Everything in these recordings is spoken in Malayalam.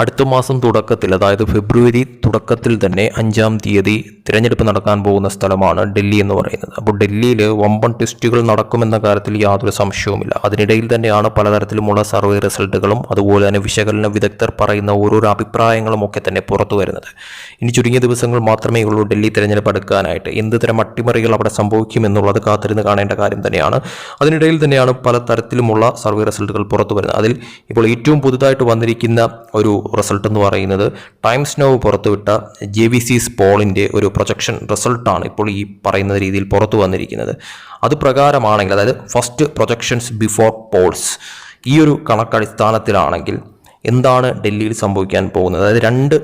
അടുത്ത മാസം തുടക്കത്തിൽ അതായത് ഫെബ്രുവരി തുടക്കത്തിൽ തന്നെ അഞ്ചാം തീയതി തിരഞ്ഞെടുപ്പ് നടക്കാൻ പോകുന്ന സ്ഥലമാണ് ഡൽഹി എന്ന് പറയുന്നത്. അപ്പോൾ ഡൽഹിയിൽ വമ്പൻ ടെസ്റ്റുകൾ നടക്കുമെന്ന കാര്യത്തിൽ യാതൊരു സംശയവുമില്ല. അതിനിടയിൽ തന്നെയാണ് പലതരത്തിലുമുള്ള സർവേ റിസൾട്ടുകളും അതുപോലെ തന്നെ വിശകലന വിദഗ്ധർ പറയുന്ന ഓരോരോ അഭിപ്രായങ്ങളും ഒക്കെ തന്നെ പുറത്തു വരുന്നത്. ഇനി ചുരുങ്ങിയ ദിവസങ്ങൾ മാത്രമേ ഉള്ളൂ ഡൽഹി തിരഞ്ഞെടുപ്പ് എടുക്കാനായിട്ട് എന്ത് തരം അട്ടിമറികൾ അവിടെ സംഭവിക്കും എന്നുള്ളത് കാത്തിരുന്ന് കാണേണ്ട കാര്യം തന്നെയാണ്. അതിനിടയിൽ തന്നെയാണ് പല തരത്തിലുമുള്ള സർവേ റിസൾട്ടുകൾ പുറത്തു വരുന്നത്. അതിൽ ഇപ്പോൾ ഏറ്റവും പുതുതായിട്ട് വന്നിരിക്കുന്ന ഒരു റിസൾട്ട് എന്ന് പറയുന്നത്. ടൈംസ് നോ പുറത്തുവിട്ട ജെ വി സി പോളിന്റെ ഒരു പ്രൊജക്ഷൻ റിസൾട്ടാണ് ഇപ്പോൾ ഈ പറയുന്ന രീതിയിൽ പുറത്തു വന്നിരിക്കുന്നത്. അത് പ്രകാരമാണെങ്കിൽ അതായത് ഫസ്റ്റ് പ്രൊജക്ഷൻസ് ബിഫോർ പോൾസ് ഈ ഒരു കണക്കടിസ്ഥാനത്തിലാണെങ്കിൽ എന്താണ് ഡൽഹിയിൽ സംഭവിക്കാൻ പോകുന്നത്? അതായത് രണ്ട്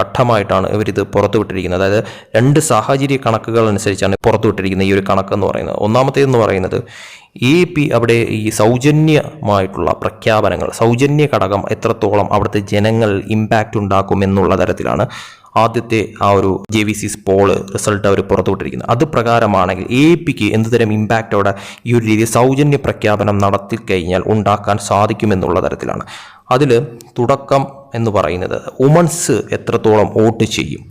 ഘട്ടമായിട്ടാണ് ഇവരിത് പുറത്തുവിട്ടിരിക്കുന്നത്. അതായത് രണ്ട് സാഹചര്യ കണക്കുകൾ അനുസരിച്ചാണ് പുറത്തുവിട്ടിരിക്കുന്നത് ഈ ഒരു കണക്കെന്ന് പറയുന്നത്. ഒന്നാമത്തേതെന്ന് പറയുന്നത് എ പി അവിടെ ഈ സൗജന്യമായിട്ടുള്ള പ്രഖ്യാപനങ്ങൾ സൗജന്യ ഘടകം എത്രത്തോളം അവിടുത്തെ ജനങ്ങൾ ഇമ്പാക്റ്റ് ഉണ്ടാക്കും എന്നുള്ള തരത്തിലാണ് ആദ്യത്തെ ആ ഒരു J V C poll result അവർ പുറത്തുവിട്ടിരിക്കുന്നത്. അത് പ്രകാരമാണെങ്കിൽ എ പിക്ക് എന്തുതരം ഇമ്പാക്റ്റ് അവിടെ ഈ ഒരു രീതിയിൽ സൗജന്യ പ്രഖ്യാപനം നടത്തി കഴിഞ്ഞാൽ ഉണ്ടാക്കാൻ സാധിക്കുമെന്നുള്ള തരത്തിലാണ്. അതിൽ തുടക്കം എന്ന് പറയുന്നത് വുമൺസ് എത്രത്തോളം വോട്ട് ചെയ്യും?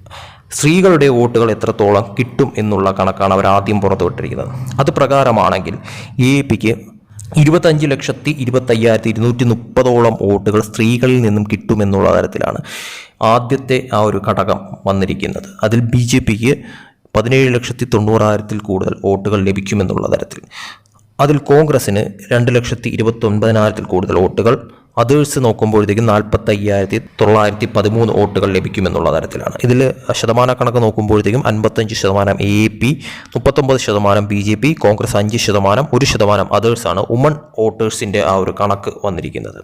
സ്ത്രീകളുടെ വോട്ടുകൾ എത്രത്തോളം കിട്ടും എന്നുള്ള കണക്കാണ് അവർ ആദ്യം പുറത്തുവിട്ടിരിക്കുന്നത് അത് പ്രകാരമാണെങ്കിൽ എ പിക്ക് ഇരുപത്തഞ്ച് ലക്ഷത്തി ഇരുപത്തയ്യായിരത്തി ഇരുന്നൂറ്റി മുപ്പതോളം വോട്ടുകൾ സ്ത്രീകളിൽ നിന്നും കിട്ടുമെന്നുള്ള തരത്തിലാണ് ആദ്യത്തെ ആ ഒരു ഘടകം വന്നിരിക്കുന്നത്. അതിൽ ബി ജെ പിക്ക് പതിനേഴ് ലക്ഷത്തി തൊണ്ണൂറായിരത്തിൽ കൂടുതൽ വോട്ടുകൾ ലഭിക്കുമെന്നുള്ള തരത്തിൽ. അതിൽ കോൺഗ്രസിന് രണ്ട് ലക്ഷത്തി ഇരുപത്തി ഒൻപതിനായിരത്തിൽ കൂടുതൽ വോട്ടുകൾ അതേഴ്സ് നോക്കുമ്പോഴത്തേക്കും നാൽപ്പത്തി അയ്യായിരത്തി തൊള്ളായിരത്തി പതിമൂന്ന് വോട്ടുകൾ ലഭിക്കുമെന്നുള്ള തരത്തിലാണ്. ഇതിൽ ശതമാന കണക്ക് നോക്കുമ്പോഴത്തേക്കും അൻപത്തഞ്ച് ശതമാനം എ പി മുപ്പത്തൊമ്പത് ശതമാനം ബി ജെ പി കോൺഗ്രസ് അഞ്ച് ശതമാനം ഒരു ശതമാനം അതേഴ്സാണ് ഉമൺ വോട്ടേഴ്സിന്റെ ആ ഒരു കണക്ക് വന്നിരിക്കുന്നത്.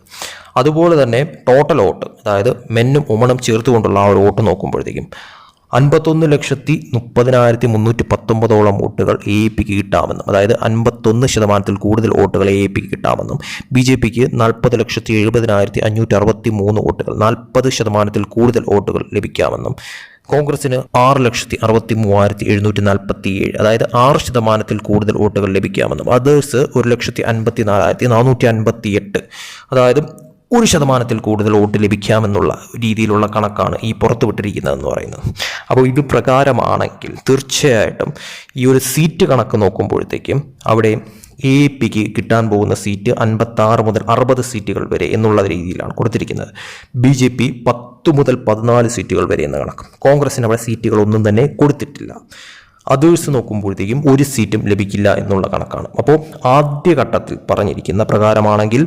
അതുപോലെ തന്നെ ടോട്ടൽ വോട്ട് അതായത് മെന്നും ഉമണും ചേർത്തുകൊണ്ടുള്ള ആ ഒരു വോട്ട് നോക്കുമ്പോഴത്തേക്കും അൻപത്തൊന്ന് ലക്ഷത്തി മുപ്പതിനായിരത്തി മുന്നൂറ്റി പത്തൊമ്പതോളം വോട്ടുകൾ എ എ പിക്ക് കിട്ടാമെന്നും അതായത് അൻപത്തൊന്ന് ശതമാനത്തിൽ കൂടുതൽ വോട്ടുകൾ എ പിക്ക് കിട്ടാമെന്നും ബി ജെ പിക്ക് നാൽപ്പത് ലക്ഷത്തി എഴുപതിനായിരത്തി അഞ്ഞൂറ്റി അറുപത്തി മൂന്ന് വോട്ടുകൾ നാൽപ്പത് ശതമാനത്തിൽ കൂടുതൽ വോട്ടുകൾ ലഭിക്കാമെന്നും കോൺഗ്രസിന് ആറ് ലക്ഷത്തി അറുപത്തി മൂവായിരത്തി എഴുന്നൂറ്റി നാൽപ്പത്തി ഏഴ് അതായത് ആറ് ശതമാനത്തിൽ കൂടുതൽ വോട്ടുകൾ ലഭിക്കാമെന്നും അതേഴ്സ് ഒരു ലക്ഷത്തി അൻപത്തി നാലായിരത്തി നാനൂറ്റി അൻപത്തി എട്ട് അതായത് ഒരു ശതമാനത്തിൽ കൂടുതൽ വോട്ട് ലഭിക്കാമെന്നുള്ള രീതിയിലുള്ള കണക്കാണ് ഈ പുറത്തുവിട്ടിരിക്കുന്നതെന്ന് പറയുന്നത്. അപ്പോൾ ഇത് പ്രകാരമാണെങ്കിൽ തീർച്ചയായിട്ടും ഈ ഒരു സീറ്റ് കണക്ക് നോക്കുമ്പോഴത്തേക്കും അവിടെ എ പിക്ക് കിട്ടാൻ പോകുന്ന സീറ്റ് അൻപത്താറ് മുതൽ അറുപത് സീറ്റുകൾ വരെ എന്നുള്ള രീതിയിലാണ് കൊടുത്തിരിക്കുന്നത്. ബി ജെ പി പത്ത് മുതൽ പതിനാല് സീറ്റുകൾ വരെ എന്ന കണക്ക്. കോൺഗ്രസിന് അവിടെ സീറ്റുകൾ ഒന്നും തന്നെ കൊടുത്തിട്ടില്ല. അതേഴ്സ് നോക്കുമ്പോഴത്തേക്കും ഒരു സീറ്റും ലഭിക്കില്ല എന്നുള്ള കണക്കാണ്. അപ്പോൾ ആദ്യഘട്ടത്തിൽ പറഞ്ഞിരിക്കുന്ന പ്രകാരമാണെങ്കിൽ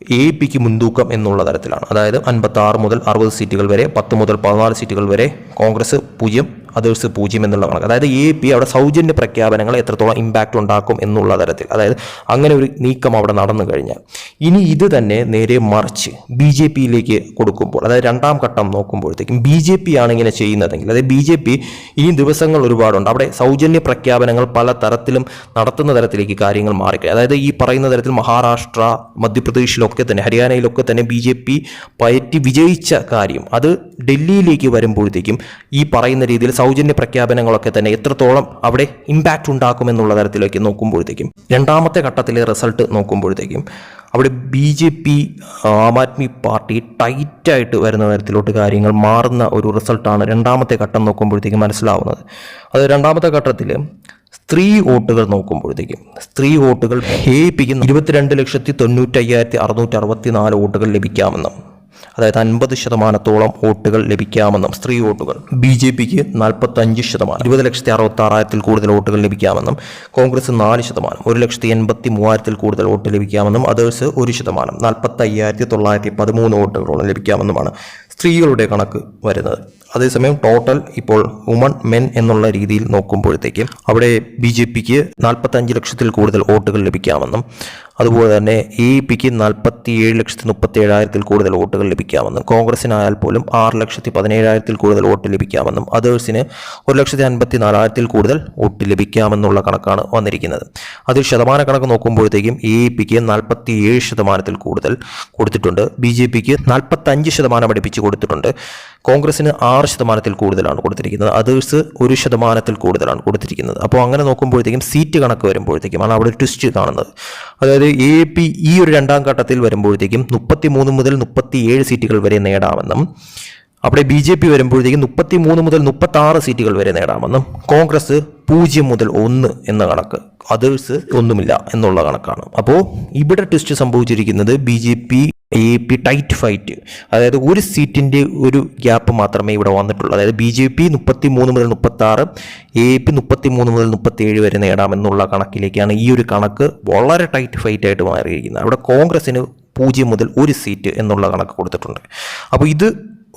എ പിക്ക് മുൻതൂക്കം എന്നുള്ള തരത്തിലാണ്. അതായത് അൻപത്തി ആറ് മുതൽ അറുപത് സീറ്റുകൾ വരെ പത്ത് മുതൽ പതിനാല് സീറ്റുകൾ വരെ കോൺഗ്രസ് പൂജ്യം അതേഴ്സ് പൂജ്യം എന്നുള്ള കണക്ക്. അതായത് എ പി അവിടെ സൗജന്യ പ്രഖ്യാപനങ്ങൾ എത്രത്തോളം ഇമ്പാക്റ്റ് ഉണ്ടാക്കും എന്നുള്ള തരത്തിൽ. അതായത് അങ്ങനെ ഒരു നീക്കം അവിടെ നടന്നു കഴിഞ്ഞാൽ. ഇനി ഇത് തന്നെ നേരെ മറിച്ച് ബി ജെ പിയിലേക്ക് കൊടുക്കുമ്പോൾ അതായത് രണ്ടാം ഘട്ടം നോക്കുമ്പോഴത്തേക്കും ബി ജെ പി ആണ് ഇങ്ങനെ ചെയ്യുന്നതെങ്കിൽ അതായത് ബി ജെ പി ഇനി ദിവസങ്ങൾ ഒരുപാടുണ്ട്. അവിടെ സൗജന്യ പ്രഖ്യാപനങ്ങൾ പല തരത്തിലും നടത്തുന്ന തരത്തിലേക്ക് കാര്യങ്ങൾ മാറിക്കഴിഞ്ഞു. അതായത് ഈ പറയുന്ന തരത്തിൽ മഹാരാഷ്ട്ര മധ്യപ്രദേശിലൊക്കെ തന്നെ ഹരിയാനയിലൊക്കെ തന്നെ ബി ജെ പി പയറ്റി വിജയിച്ച കാര്യം അത് ഡൽഹിയിലേക്ക് വരുമ്പോഴത്തേക്കും ഈ പറയുന്ന രീതിയിൽ സൗജന്യ പ്രഖ്യാപനങ്ങളൊക്കെ തന്നെ എത്രത്തോളം അവിടെ ഇമ്പാക്റ്റ് ഉണ്ടാക്കുമെന്നുള്ള തരത്തിലേക്ക് നോക്കുമ്പോഴത്തേക്കും രണ്ടാമത്തെ ഘട്ടത്തിലെ റിസൾട്ട് നോക്കുമ്പോഴത്തേക്കും അവിടെ B J P Aam Aadmi party ടൈറ്റായിട്ട് വരുന്ന തരത്തിലോട്ട് കാര്യങ്ങൾ മാറുന്ന ഒരു റിസൾട്ടാണ് രണ്ടാമത്തെ ഘട്ടം നോക്കുമ്പോഴത്തേക്കും മനസ്സിലാവുന്നത്. അത് രണ്ടാമത്തെ ഘട്ടത്തിൽ സ്ത്രീ വോട്ടുകൾ നോക്കുമ്പോഴത്തേക്കും സ്ത്രീ വോട്ടുകൾ ഹേയിപ്പിക്കുന്ന പിക്ക് ഇരുപത്തിരണ്ട് ലക്ഷത്തി തൊണ്ണൂറ്റയ്യായിരത്തി അറുന്നൂറ്റി അറുപത്തി നാല് വോട്ടുകൾ ലഭിക്കാമെന്നും. അതായത് അൻപത് ശതമാനത്തോളം വോട്ടുകൾ ലഭിക്കാമെന്നും സ്ത്രീ വോട്ടുകൾ. ബി ജെ പിക്ക് നാൽപ്പത്തഞ്ച് ശതമാനം. ഇരുപത് ലക്ഷത്തി അറുപത്തി ആറായിരത്തിൽ കൂടുതൽ വോട്ടുകൾ ലഭിക്കാമെന്നും കോൺഗ്രസ് നാല് ശതമാനം. ഒരു ലക്ഷത്തി എൺപത്തി മൂവായിരത്തിൽ കൂടുതൽ വോട്ട് ലഭിക്കാമെന്നും അതേഴ്സ് ഒരു ശതമാനം. നാൽപ്പത്തി അയ്യായിരത്തി തൊള്ളായിരത്തി പതിമൂന്ന് വോട്ടുകളോളം ലഭിക്കാമെന്നുമാണ് സ്ത്രീകളുടെ കണക്ക് വരുന്നത്. അതേസമയം ടോട്ടൽ ഇപ്പോൾ വുമൺ മെൻ എന്നുള്ള രീതിയിൽ നോക്കുമ്പോഴത്തേക്ക് അവിടെ ബി ജെ പിക്ക് നാൽപ്പത്തഞ്ച് ലക്ഷത്തിൽ കൂടുതൽ വോട്ടുകൾ ലഭിക്കാമെന്നും അതുപോലെ തന്നെ എ പിക്ക് നാൽപ്പത്തി ഏഴ് ലക്ഷത്തി മുപ്പത്തി ഏഴായിരത്തിൽ കൂടുതൽ വോട്ടുകൾ ലഭിക്കാമെന്നും കോൺഗ്രസിനായാൽ പോലും ആറ് ലക്ഷത്തി പതിനേഴായിരത്തിൽ കൂടുതൽ വോട്ട് ലഭിക്കാമെന്നും അതേഴ്സിന് ഒരു ലക്ഷത്തി അൻപത്തി നാലായിരത്തിൽ കൂടുതൽ വോട്ട് ലഭിക്കാമെന്നുള്ള കണക്കാണ് വന്നിരിക്കുന്നത്. അതിൽ ശതമാന കണക്ക് നോക്കുമ്പോഴത്തേക്കും എ പിക്ക് നാൽപ്പത്തി ഏഴ് ശതമാനത്തിൽ കൂടുതൽ കൊടുത്തിട്ടുണ്ട് ബി ജെ പിക്ക് നാൽപ്പത്തഞ്ച് ശതമാനം അടുപ്പിച്ച് കൊടുത്തിട്ടുണ്ട്. കോൺഗ്രസിന് ആറ് ശതമാനത്തിൽ കൂടുതലാണ് കൊടുത്തിരിക്കുന്നത്. അതേഴ്സ് ഒരു ശതമാനത്തിൽ കൂടുതലാണ് കൊടുത്തിരിക്കുന്നത്. അപ്പോൾ അങ്ങനെ നോക്കുമ്പോഴത്തേക്കും സീറ്റ് കണക്ക് വരുമ്പോഴത്തേക്കും ആണ് അവിടെ ട്വിസ്റ്റ് കാണുന്നത്. അതായത് എ പി ഈ ഒരു രണ്ടാം ഘട്ടത്തിൽ വരുമ്പോഴത്തേക്കും മുപ്പത്തി മൂന്ന് മുതൽ മുപ്പത്തി ഏഴ് സീറ്റുകൾ വരെ നേടാമെന്നും അവിടെ ബി ജെ പി വരുമ്പോഴത്തേക്കും മുപ്പത്തി മൂന്ന് മുതൽ മുപ്പത്തി ആറ് സീറ്റുകൾ വരെ നേടാമെന്നും കോൺഗ്രസ് പൂജ്യം മുതൽ ഒന്ന് എന്ന കണക്ക് അതേഴ്സ് ഒന്നുമില്ല എന്നുള്ള കണക്കാണ്. അപ്പോൾ ഇവിടെ ട്വിസ്റ്റ് സംഭവിച്ചിരിക്കുന്നത് B J P A P tight fight അതായത് ഒരു സീറ്റിന്റെ ഒരു ഗ്യാപ്പ് മാത്രമേ ഇവിടെ വന്നിട്ടുള്ളൂ. അതായത് ബി ജെ പി മുപ്പത്തി മൂന്ന് മുതൽ മുപ്പത്തി ആറ് എ പി മുപ്പത്തി മൂന്ന് മുതൽ മുപ്പത്തി ഏഴ് വരെ നേടാമെന്നുള്ള കണക്കിലേക്കാണ് ഈ ഒരു കണക്ക് വളരെ ടൈറ്റ് ഫൈറ്റ് ആയിട്ട് മാറിയിരിക്കുന്നത്. അവിടെ കോൺഗ്രസിന് പൂജ്യം മുതൽ ഒരു സീറ്റ് എന്നുള്ള കണക്ക് കൊടുത്തിട്ടുണ്ട്. അപ്പോൾ ഇത്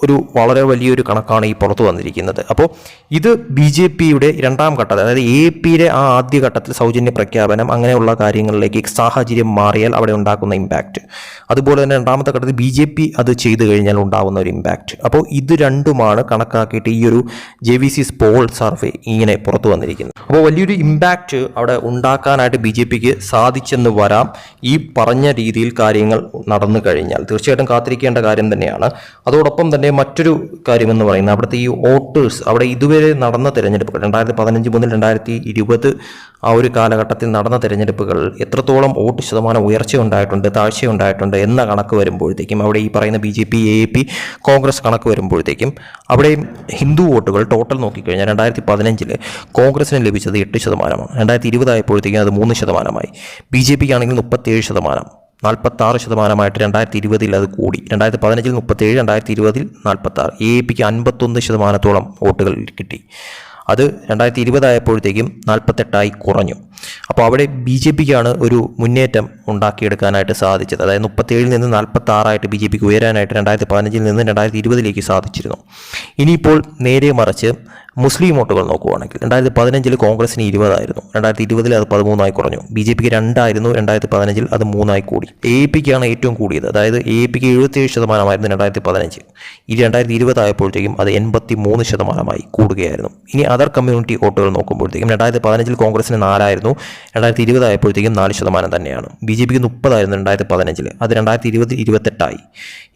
ഒരു വളരെ വലിയൊരു കണക്കാണ് ഈ പുറത്തു വന്നിരിക്കുന്നത്. അപ്പോൾ ഇത് ബി ജെ പിയുടെ രണ്ടാം ഘട്ടത്തിൽ അതായത് എ പിയുടെ ആ ആദ്യ ഘട്ടത്തിൽ സൗജന്യ പ്രഖ്യാപനം അങ്ങനെയുള്ള കാര്യങ്ങളിലേക്ക് സാഹചര്യം മാറിയാൽ അവിടെ ഉണ്ടാക്കുന്ന ഇമ്പാക്റ്റ് അതുപോലെ തന്നെ രണ്ടാമത്തെ ഘട്ടത്തിൽ ബി ജെ പി അത് ചെയ്തു കഴിഞ്ഞാൽ ഉണ്ടാകുന്ന ഒരു ഇമ്പാക്റ്റ് അപ്പോൾ ഇത് രണ്ടുമാണ് കണക്കാക്കിയിട്ട് ഈ ഒരു J V C poll survey ഇങ്ങനെ പുറത്തു വന്നിരിക്കുന്നത്. അപ്പോൾ വലിയൊരു ഇമ്പാക്റ്റ് അവിടെ ഉണ്ടാക്കാനായിട്ട് ബി ജെ പിക്ക് സാധിച്ചെന്ന് വരാം. ഈ പറഞ്ഞ രീതിയിൽ കാര്യങ്ങൾ നടന്നു കഴിഞ്ഞാൽ തീർച്ചയായിട്ടും കാത്തിരിക്കേണ്ട കാര്യം തന്നെയാണ്. അതോടൊപ്പം തന്നെ മറ്റൊരു കാര്യമെന്ന് പറയുന്നത് അവിടുത്തെ ഈ വോട്ടേഴ്സ് അവിടെ ഇതുവരെ നടന്ന തിരഞ്ഞെടുപ്പുകൾ രണ്ടായിരത്തി പതിനഞ്ച് മുതൽ രണ്ടായിരത്തി ഇരുപത് ആ ഒരു കാലഘട്ടത്തിൽ നടന്ന തിരഞ്ഞെടുപ്പുകൾ എത്രത്തോളം വോട്ട് ശതമാനം ഉയർച്ച ഉണ്ടായിട്ടുണ്ട് താഴ്ച ഉണ്ടായിട്ടുണ്ട് എന്ന കണക്ക് വരുമ്പോഴത്തേക്കും അവിടെ ഈ പറയുന്ന B J P A P Congress കണക്ക് വരുമ്പോഴത്തേക്കും അവിടെ ഹിന്ദു വോട്ടുകൾ ടോട്ടൽ നോക്കിക്കഴിഞ്ഞാൽ രണ്ടായിരത്തി പതിനഞ്ചിൽ കോൺഗ്രസിന് ലഭിച്ചത് എട്ട് ശതമാനമാണ്. രണ്ടായിരത്തി ഇരുപതായപ്പോഴത്തേക്കും അത് മൂന്ന് ശതമാനമായി. ബി ജെ പിക്ക് ആണെങ്കിൽ മുപ്പത്തേഴ് ശതമാനം. നാൽപ്പത്താറ് ശതമാനമായിട്ട് രണ്ടായിരത്തി ഇരുപതിൽ അത് കൂടി. രണ്ടായിരത്തി പതിനഞ്ചിൽ മുപ്പത്തേഴ് രണ്ടായിരത്തി ഇരുപതിൽ നാൽപ്പത്താറ് എ പിക്ക് അൻപത്തൊന്ന് ശതമാനത്തോളം വോട്ടുകൾ കിട്ടി. അത് രണ്ടായിരത്തി ഇരുപതായപ്പോഴത്തേക്കും നാൽപ്പത്തെട്ടായി കുറഞ്ഞു. അപ്പോൾ അവിടെ ബി ജെ പിക്കാണ് ഒരു മുന്നേറ്റം ഉണ്ടാക്കിയെടുക്കാനായിട്ട് സാധിച്ചത്. അതായത് മുപ്പത്തേഴിൽ നിന്ന് നാൽപ്പത്തി ആറായിട്ട് ബി ജെ പിക്ക് ഉയരാനായിട്ട് രണ്ടായിരത്തി പതിനഞ്ചിൽ നിന്ന് രണ്ടായിരത്തി ഇരുപതിലേക്ക് സാധിച്ചിരുന്നു. ഇനിയിപ്പോൾ നേരെ മറിച്ച് മുസ്ലിം വോട്ടുകൾ നോക്കുവാണെങ്കിൽ രണ്ടായിരത്തി പതിനഞ്ചിൽ കോൺഗ്രസിന് ഇരുപതായിരുന്നു. രണ്ടായിരത്തി ഇരുപതിൽ അത് പതിമൂന്നായി കുറഞ്ഞു. ബി ജെ പിക്ക് രണ്ടായിരുന്നു. രണ്ടായിരത്തി പതിനഞ്ചിൽ അത് മൂന്നായി കൂടി. എ പിക്കാണ് ഏറ്റവും കൂടിയത്. അതായത് എ പിക്ക് എഴുപത്തിയേഴ് ശതമാനമായിരുന്നു രണ്ടായിരത്തി പതിനഞ്ച് ഈ രണ്ടായിരത്തി ഇരുപതായപ്പോഴത്തേക്കും അത് എൺപത്തി മൂന്ന് ശതമാനമായി കൂടുകയായിരുന്നു. ഇനി കമ്മ്യൂണിറ്റി വോട്ടുകൾ നോക്കുമ്പോഴത്തേക്കും രണ്ടായിരത്തി പതിനഞ്ചിൽ കോൺഗ്രസിന് നാലായിരുന്നു രണ്ടായിരത്തി ഇരുപതായപ്പോഴത്തേക്കും നാല് ശതമാനം തന്നെയാണ്. ബി ജെ പിക്ക് മുപ്പതായിരുന്നു രണ്ടായിരത്തി പതിനഞ്ചിൽ അത് രണ്ടായിരത്തി ഇരുപത് ഇരുപത്തെട്ടായി.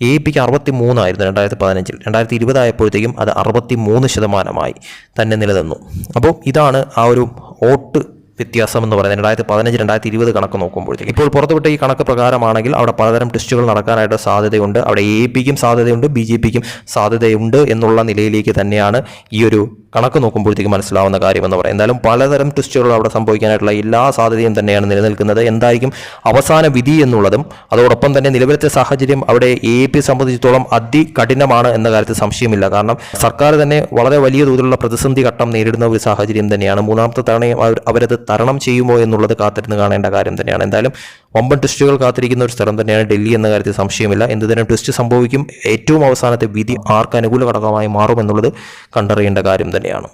എ പിക്ക് അറുപത്തി മൂന്നായിരുന്നു രണ്ടായിരത്തി പതിനഞ്ചിൽ രണ്ടായിരത്തി ഇരുപതായപ്പോഴത്തേക്കും അത് അറുപത്തി മൂന്ന് ശതമാനമായി തന്നെ നിലനിന്നു. അപ്പോൾ ഇതാണ് ആ ഒരു വോട്ട് വ്യത്യാസം എന്ന് പറയുന്നത് രണ്ടായിരത്തി പതിനഞ്ച് രണ്ടായിരത്തി ഇരുപത് കണക്ക് നോക്കുമ്പോഴത്തേക്ക്. ഇപ്പോൾ പുറത്തുവിട്ട ഈ കണക്ക് പ്രകാരമാണെങ്കിൽ അവിടെ പലതരം ടെസ്റ്റുകൾ നടക്കാനായിട്ട് സാധ്യതയുണ്ട്. അവിടെ എ പിക്കും സാധ്യതയുണ്ട് ബി ജെ പിക്കും സാധ്യതയുണ്ട് എന്നുള്ള നിലയിലേക്ക് തന്നെയാണ് ഈ ഒരു കണക്ക് നോക്കുമ്പോഴത്തേക്ക് മനസ്സിലാവുന്ന കാര്യമെന്ന് പറയുന്നത്. എന്തായാലും പലതരം ടെസ്റ്റുകൾ അവിടെ സംഭവിക്കാനായിട്ടുള്ള എല്ലാ സാധ്യതയും തന്നെയാണ് നിലനിൽക്കുന്നത്. എന്തായിരിക്കും അവസാന വിധി എന്നുള്ളതും അതോടൊപ്പം തന്നെ നിലവിലത്തെ സാഹചര്യം അവിടെ എ പി സംബന്ധിച്ചിടത്തോളം അതികഠിനമാണ് എന്ന കാര്യത്തിൽ സംശയമില്ല. കാരണം സർക്കാർ തന്നെ വളരെ വലിയ തോതിലുള്ള പ്രതിസന്ധി ഘട്ടം നേരിടുന്ന ഒരു സാഹചര്യം തന്നെയാണ്. മൂന്നാമത്തെ തവണയും അവരത് തരണം ചെയ്യുമോ എന്നുള്ളത് കാത്തിരുന്ന് കാണേണ്ട കാര്യം തന്നെയാണ്. എന്തായാലും വമ്പൻ ട്വിസ്റ്റുകൾ കാത്തിരിക്കുന്ന ഒരു സ്ഥലം തന്നെയാണ് ഡൽഹി എന്ന കാര്യത്തിൽ സംശയമില്ല. എന്തുതരം ട്വിസ്റ്റ് സംഭവിക്കും ഏറ്റവും അവസാനത്തെ വിധി ആർക്ക് അനുകൂല ഘടകമായി മാറുമെന്നുള്ളത് കണ്ടറിയേണ്ട കാര്യം തന്നെയാണ്.